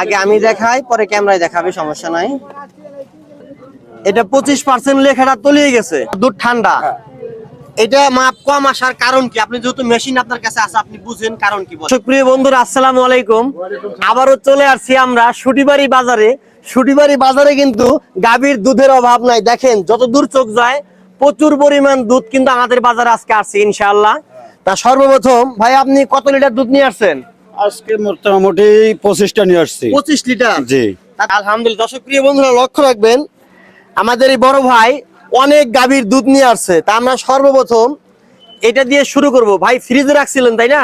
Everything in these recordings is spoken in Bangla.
আগে আমি দেখাই পরে ক্যামেরায় দেখাবে সমস্যা নাই। এটা পঁচিশ পার্সেন্ট লেখাটা তলিয়ে গেছে। দুধ ঠান্ডা। এটা মাপ কম আসার কারণ কি? আপনি যেহেতু মেশিন আপনার কাছে আছে আপনি বুঝেন কারণ কি সুপ্রিয় বন্ধুরা আসসালামু আলাইকুম। আবারও চলে আসছি আমরা সুটিবাড়ি বাজারে। সুটিবাড়ি বাজারে কিন্তু গাভীর দুধের অভাব নাই। দেখেন যত দূর চোখ যায় প্রচুর পরিমাণ দুধ কিন্তু আমাদের বাজারে আজকে আসছে ইনশাআল্লাহ। তা সর্বপ্রথম ভাই আপনি কত লিটার দুধ নিয়ে আসছেন? আজকে মোটামুটি পঁচিশটা নিয়ে আসছি। পঁচিশ লিটার? জি। আলহামদুলিল্লাহ দর্শক প্রিয় বন্ধুরা লক্ষ্য রাখবেন আমাদের এই বড় ভাই অনেক গাভীর দুধ নিয়ে আসছে। তা আমরা সর্বপ্রথম এটা দিয়ে শুরু করব। ভাই ফ্রিজে রাখছিলেন তাই না?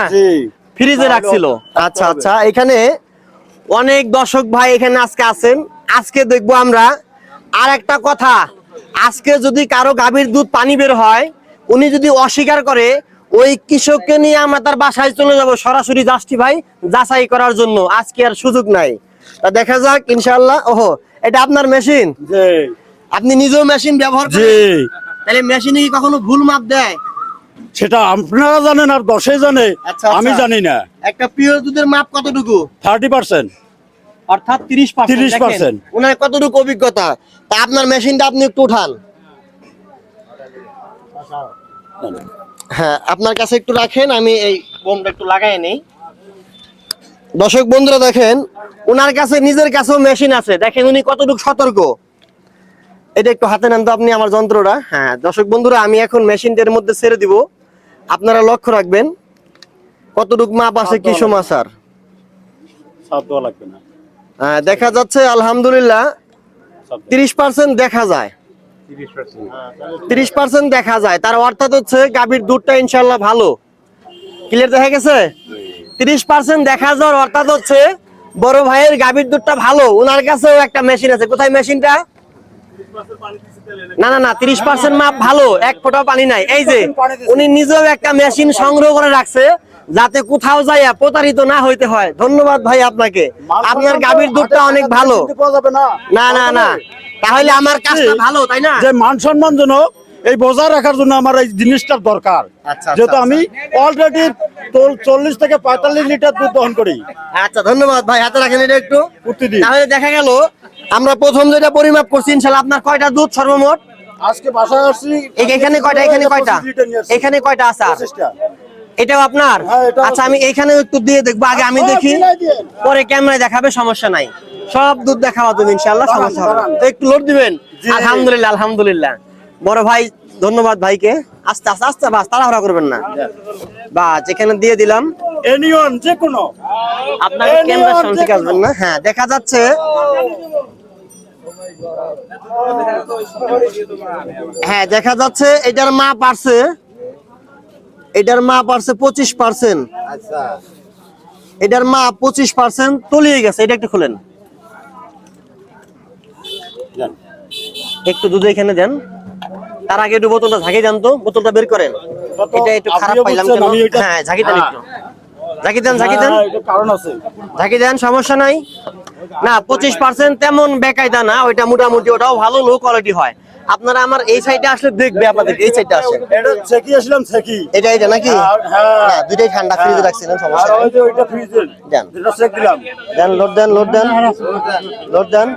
ফ্রিজে রাখছিল। আচ্ছা আচ্ছা এখানে অনেক দর্শক ভাই এখানে আজকে আছেন। আজকে দেখব আমরা আর একটা কথা। আজকে যদি কারও গাভীর দুধ পানি বের হয় উনি যদি অস্বীকার করে ওই কৃষককে নিয়ে আমরা তার বাসায় চলে যাব সরাসরি যাচ্ছি ভাই যাচাই করার জন্য। আজকে আর সুযোগ নাই। তা দেখা যাক ইনশাল্লাহ ওহো এটা আপনার মেশিন? আপনি নিজেও মেশিন ব্যবহার করেন? তাহলে মেশিনে কি কখনো ভুল মাপ দেয়? সেটা আপনারা জানেন আর দশে জানে। আচ্ছা, আচ্ছা। আমি জানি না। একটা পিওর দুধের মাপ কতটুকু? Thirty percent. অর্থাৎ তিরিশ 30% ওনার কতটুকু অভিজ্ঞতা? তা আপনার মেশিনটা আপনি একটু উঠান। হ্যাঁ আপনার কাছে একটু রাখেন আমি এই বোমটা একটু লাগাই নেই। দর্শক বন্ধুরা দেখেন ওনার কাছে নিজের কাছেও মেশিন আছে। দেখেন উনি কতটুকু সতর্ক। এটা একটু হাতে নেন তো আপনি আমার যন্ত্রটা। হ্যাঁ দর্শক বন্ধুরা আমি এখন মেশিনটার মধ্যে ছেড়ে দিব। আপনারা লক্ষ্য রাখবেন কতটুকু মাপ আছে কি না। হ্যাঁ, দেখা যাচ্ছে আলহামদুলিল্লাহ তিরিশ পার্সেন্ট দেখা যায়। তিরিশ পার্সেন্ট দেখা যায়। তার অর্থাৎ হচ্ছে গাভীর দুধটা ইনশাল্লাহ ভালো। ক্লিয়ার দেখা গেছে? তিরিশ পার্সেন্ট দেখা যাওয়ার অর্থাৎ হচ্ছে বড় ভাইয়ের গাভীর দুধটা ভালো। ওনার কাছেও একটা মেশিন আছে। কোথায় মেশিনটা না না না, তিরিশ পার্সেন্ট মাপ ভালো। এক ফোঁটাও পানি নাই। এই যে, উনি নিজেও একটা মেশিন সংগ্রহ করে রাখছে। যাতে কোথাও যাইয়া প্রতারিত না হইতে হয়। ধন্যবাদ ভাই আপনাকে। আপনার গাভীর দুধটা অনেক ভালো। না। না না তাহলে আমার কাজটা ভালো তাই না? যে মান সম্মান জন্য এই বজায় রাখার জন্য আমার এই জিনিসটার দরকার। আচ্ছা, যেহেতু আচ্ছা, আমি অলরেডি চল্লিশ থেকে পঁয়তাল্লিশ লিটার দুধ দহন করি। আচ্ছা ধন্যবাদ ভাই হাতে রাখেন এটা একটু। তাহলে দেখা গেল আমরা প্রথম যেটা পরিমাপ করছি ইনশাল্লাহ আপনার কয়টা দুধ সর্বমোট? আজকে বাসায় আসছি এখানে কয়টা এখানে কয়টা? 25 লিটার নিয়ে আসছি। এখানে কয়টা আছে আর? 25 টা। এটাও আপনার? হ্যাঁ, আচ্ছা আমি এখানেও একটু দিয়ে দেখব আগে আমি হ্যাঁ, দেখি। পরে ক্যামেরায় দেখাবে সমস্যা নাই। সব দুধ দেখাবো তুমি ইনশাল্লাহ সমস্যা হবে তো একটু লোড দিবেন? আলহামদুলিল্লাহ আলহামদুলিল্লাহ। বড় ভাই ধন্যবাদ ভাইকে। আস্তে আস্তে আস্তে বাস তাড়াহুড়া করবেন না। বাস এখানে দিয়ে দিলাম। যে কোনো। আপনার এই ক্যামেরার সামনে ঠিক আসবেন না হ্যাঁ দেখা যাচ্ছে। হ্যাঁ দেখা যাচ্ছে এটার মাপ আছে এটার মাপ আছে পঁচিশ পার্সেন্ট। এটার মাপ পঁচিশ পার্সেন্ট তলিয়ে গেছে এটা একটু খুলেন। একটু দুধ এখানে দেন। তার আগে একটু বোতলটা ঝাঁকি দেন তো বোতলটা বের করেন। এটা একটু খারাপ পাইলাম কেন? হ্যাঁ ঝাঁকি দেন হ্যাঁ। একটু। ঝাঁকি দেন ঝাঁকি দেন। হ্যাঁ, কারণ আছে। ঝাঁকি দেন সমস্যা নাই। না পঁচিশ পার্সেন্ট তেমন বেকায়দা না ওইটা মোটামুটি ওটাও ভালো লো কোয়ালিটি হয়। আপনারা আমার এই সাইডে আসলে দেখবে আপনাদের এই সাইডে আসে। এটা ছেকি আসলাম ছেকি। এটা এটা নাকি? হ্যাঁ, হ্যাঁ। না দুইটাই ঠান্ডা ফ্রিজে রাখছিলেন আর ওই যে ওইটা ফ্রিজের দেন। যেটা চেক দিলাম। দেন লোড দেন লোড দেন। লোড দেন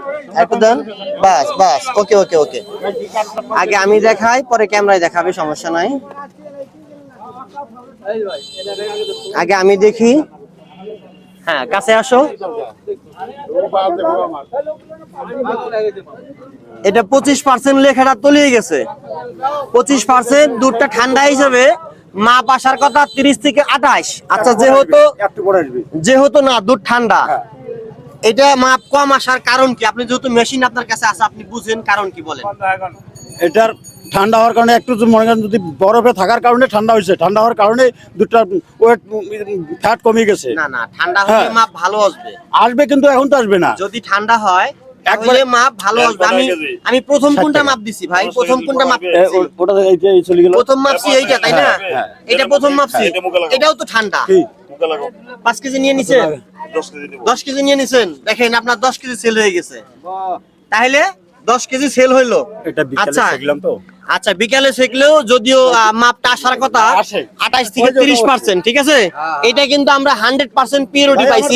একটু দেন। বাস বাস ওকে ওকে ওকে আগে আমি দেখাই পরে ক্যামেরায় দেখাবে সমস্যা নাই। আগে আমি দেখি। হ্যাঁ কাছে আসো। এটা পঁচিশ পার্সেন্ট লেখাটা তলিয়ে গেছে। পঁচিশ পার্সেন্ট দুধটা ঠান্ডা হিসেবে মাপ আসার কথা তিরিশ থেকে আঠাশ আচ্ছা যেহেতু যেহেতু না দুধ ঠান্ডা। এটা মাপ কম আসার কারণ কি? আপনি যেহেতু মেশিন আপনার কাছে আছে আপনি বুঝেন কারণ কি বলেন? এটার ঠান্ডা হওয়ার কারণে একটু মনে করেন যদি বরফে থাকার কারণে ঠান্ডা হয়েছে ঠান্ডা হওয়ার কারণে দুধটা ওয়েট ফ্যাট কমে গেছে। না না ঠান্ডা হলে হ্যাঁ। মাপ ভালো আসবে। আসবে কিন্তু এখন তো আসবে না। যদি ঠান্ডা হয় একবারে মাপ ভালো আসবে। আমি আমি প্রথম কোনটা মাপ দিছি ভাই? প্রথম কোনটা মাপ দিছি? ওটা এই যে চলে গেল। প্রথম মাপছি এইটা তাই না? হ্যাঁ। এটা প্রথম মাপছি এটাও তো ঠান্ডা। কি? পাঁচ কেজি নিয়ে নিছেন? দশ কেজি নিয়ে নিছেন? দেখেন আপনার দশ কেজি সেল হয়ে গেছে। তাহলে দশ কেজি সেল হইল। এটা বিকালে আচ্ছা। তো। আচ্ছা বিকালে শিখলেও যদিও মাপটা আসার কথা আসে। আঠাশ থেকে তিরিশ পার্সেন্ট ঠিক আছে? এটা কিন্তু আমরা হান্ড্রেড পার্সেন্ট পিওরিটি পাইছি।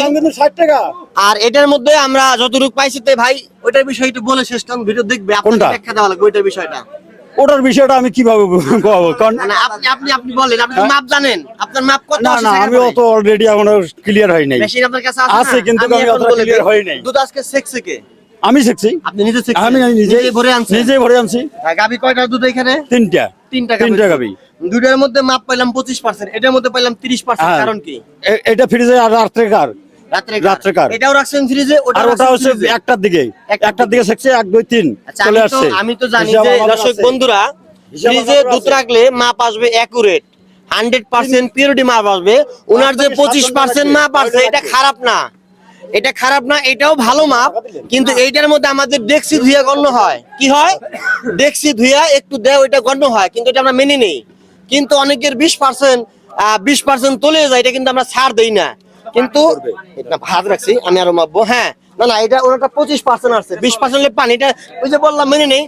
আর এটার মধ্যে আমরা যতটুকু পাইছি তে ভাই ওইটার বিষয় একটু বলে শেষ কারণ ভিডিও দেখবে কোনটা? ব্যাখ্যা দেওয়া লাগবে ওইটার বিষয়টা। ওটার বিষয়টা আমি কীভাবে কব? কারণ আপনি আপনি আপনি বলেন আপনি তো মাপ জানেন। আপনার মাপ কত আসে না আমি অত অলরেডি এখনও ক্লিয়ার হয় নাই। মেশিন আপনার কাছে আছে আছে, কিন্তু আমি বলে হই নাই। দুধ আজকে আমি শিখছি আপনি নিজে শিখছেন আমি নিজে ভরে আনছেন? নিজে ভরে আনছি। গাভী কয়টা দুধ এখানে? তিনটা। তিনটা তিনটা গাভী। দুইটার মধ্যে মাপ পাইলাম পঁচিশ পার্সেন্ট এটার মধ্যে পাইলাম তিরিশ পার্সেন্ট হ্যাঁ। কারণ কি? এটা ফ্রিজে আর রাত্রে কার? রাত্রে কার। এটাও রাখছেন ফ্রিজে আর ওটা হচ্ছে একটার দিকে। একটার দিকে। শিখছে এক দুই তিন আচ্ছা চলে আমি তো আসছে। আমি তো জানি যে দর্শক বন্ধুরা ফ্রিজে দুধ রাখলে মাপ আসবে অ্যাকুরেট হান্ড্রেড পার্সেন্ট পিওরিটি মাপ আসবে। ওনার যে পঁচিশ পার্সেন্ট মাপ আসছে ওইটা এটা খারাপ না। এটা খারাপ না এটাও ভালো মাপ কিন্তু এইটার মধ্যে আমাদের ডেক্সি ধুইয়া গণ্য হয়। কি হয়? ডেক্সি ধুইয়া একটু দেয় ওইটা গণ্য হয় কিন্তু এটা আমরা মেনে নেই। কিন্তু অনেকের বিশ পার্সেন্ট বিশ পার্সেন্ট তলে যায় এটা কিন্তু আমরা ছাড় দেই না। কিন্তু এটা ভাত রাখছি আমি আরও মাপবো। হ্যাঁ না না এটা ওনারটা পঁচিশ পার্সেন্ট আসছে বিশ পার্সেন্ট পানি এটা ওই যে বললাম মেনে নেই।